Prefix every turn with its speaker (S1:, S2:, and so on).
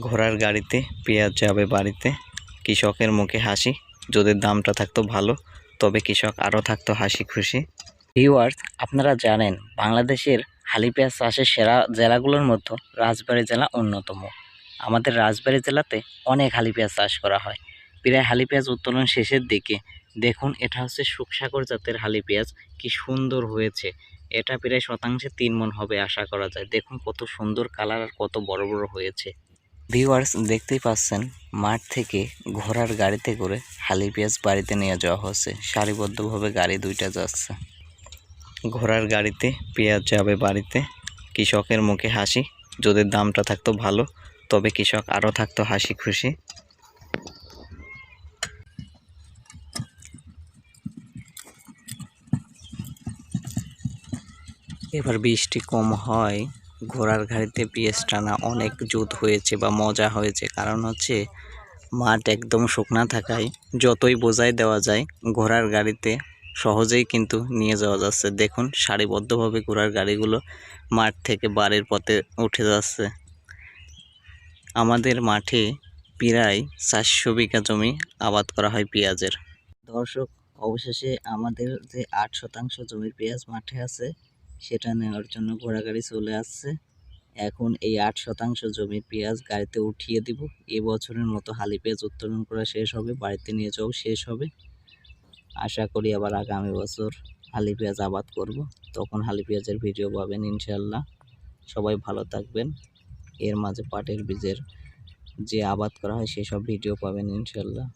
S1: ঘোড়ার গাড়িতে, পেঁয়াজ যাবে বাড়িতে। কৃষকের মুখে হাসি। যদি দামটা থাকতো ভালো, তবে কৃষক আরও থাকতো হাসি খুশি। ভিউয়ার্স, আপনারা জানেন, বাংলাদেশের হালি পেঁয়াজ চাষের সেরা জেলাগুলোর মধ্যে রাজবাড়ী জেলা অন্যতম। আমাদের রাজবাড়ী জেলাতে অনেক হালি পেঁয়াজ চাষ করা হয়। প্রায় হালি পেঁয়াজ উত্তোলন শেষের দিকে দেখুন, এটা হচ্ছে সুখসাগর জাতের হালি পেঁয়াজ কি সুন্দর হয়েছে। এটা প্রায় শতাংশে তিন মন হবে, আশা করা যায়। দেখুন কত সুন্দর কালার আর কত বড় বড় হয়েছে। ভিউয়ার্স দেখতেই পাচ্ছেন, মাঠ থেকে ঘোড়ার গাড়িতে করে হালি পেঁয়াজ বাড়িতে নিয়ে যাওয়া হচ্ছে। সারিবদ্ধভাবে গাড়ি দুইটা যাচ্ছে। ঘোড়ার গাড়িতে পেঁয়াজ যাবে বাড়িতে। কৃষকের মুখে হাসি। যদি দামটা থাকতো ভালো, তবে কৃষক আরও থাকতো হাসি খুশি। এবার বৃষ্টি কম হয়। ঘোড়ার গাড়িতে পেঁয়াজ টানা অনেক জুত হয়েছে বা মজা হয়েছে। কারণ হচ্ছে, মাঠ একদম শুকনা থাকায় যতই বোঝাই দেওয়া যায়, ঘোড়ার গাড়িতে সহজেই কিন্তু নিয়ে যাওয়া যাচ্ছে। দেখুন, সারিবদ্ধভাবে ঘোড়ার গাড়িগুলো মাঠ থেকে বাড়ির পথে উঠে যাচ্ছে। আমাদের মাঠে প্রায় চারশো বিঘা জমি আবাদ করা হয় পেঁয়াজের। দর্শক, অবশেষে আমাদের যে আট শতাংশ জমির পেঁয়াজ মাঠে আছে সেটা নেওয়ার জন্য ঘোড়া গাড়ি চলে আসছে। এখন এই আট শতাংশ জমির পেঁয়াজ গাড়িতে উঠিয়ে দিব। এবছরের মতো হালি পেঁয়াজ উত্তোলন করা শেষ হবে, বাড়িতে নিয়ে যাও শেষ হবে। আশা করি আবার আগামী বছর হালি পেঁয়াজ আবাদ করব। তখন হালি পেঁয়াজের ভিডিও পাবেন ইনশাল্লাহ সবাই ভালো থাকবেন। এর মাঝে পাটের বীজের যে আবাদ করা হয়, সেসব ভিডিও পাবেন ইনশাল্লাহ